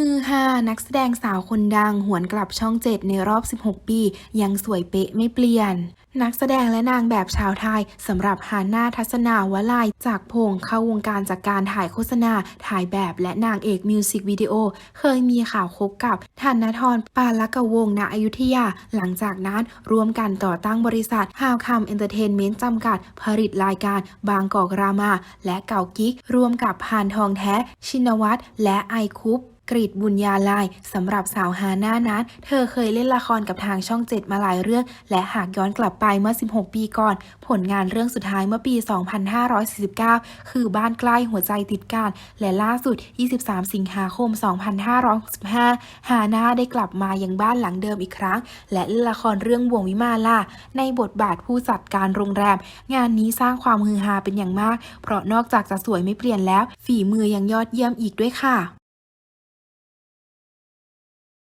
ฮือฮานักแสดงสาวคนดัง หวนกลับช่องเจ็ดในรอบ 16 ปี ยังสวยเป๊ะไม่เปลี่ยน นักแสดงและนางแบบชาวไทยสำหรับฮาน่าทัศนาวลายจากพงเข้าวงการจากการถ่ายโฆษณา ถ่ายแบบและนางเอกมิวสิกวิดีโอ เคยมีข่าวคบกับธนทรปาลกวงศ์ณอยุธยา หลังจากนั้นร่วมกันต่อตั้งบริษัท How Come Entertainment จำกัด ผลิตรายการบางกอกรามา และเก่ากิ๊กรวมกับพานทองแท้ ชินวัตรและไอคุป กรีดบุญญาลายสำหรับสาวฮาน่านั้น เธอเคยเล่นละครกับทางช่องเจ็ดมาหลายเรื่อง และหากย้อนกลับไปเมื่อ 16 ปีก่อน ผลงานเรื่องสุดท้ายเมื่อปี 2549 คือบ้านใกล้หัวใจติดกัน และล่าสุด 23 สิงหาคม 2565 ฮาน่าได้กลับมายังบ้านหลังเดิมอีกครั้ง และเล่นละครเรื่องบ่วงวิมาลาในบทบาทผู้จัดการโรงแรม งานนี้สร้างความฮือฮาเป็นอย่างมาก เพราะนอกจากจะสวยไม่เปลี่ยนแล้ว ฝีมือยังยอดเยี่ยมอีกด้วยค่ะ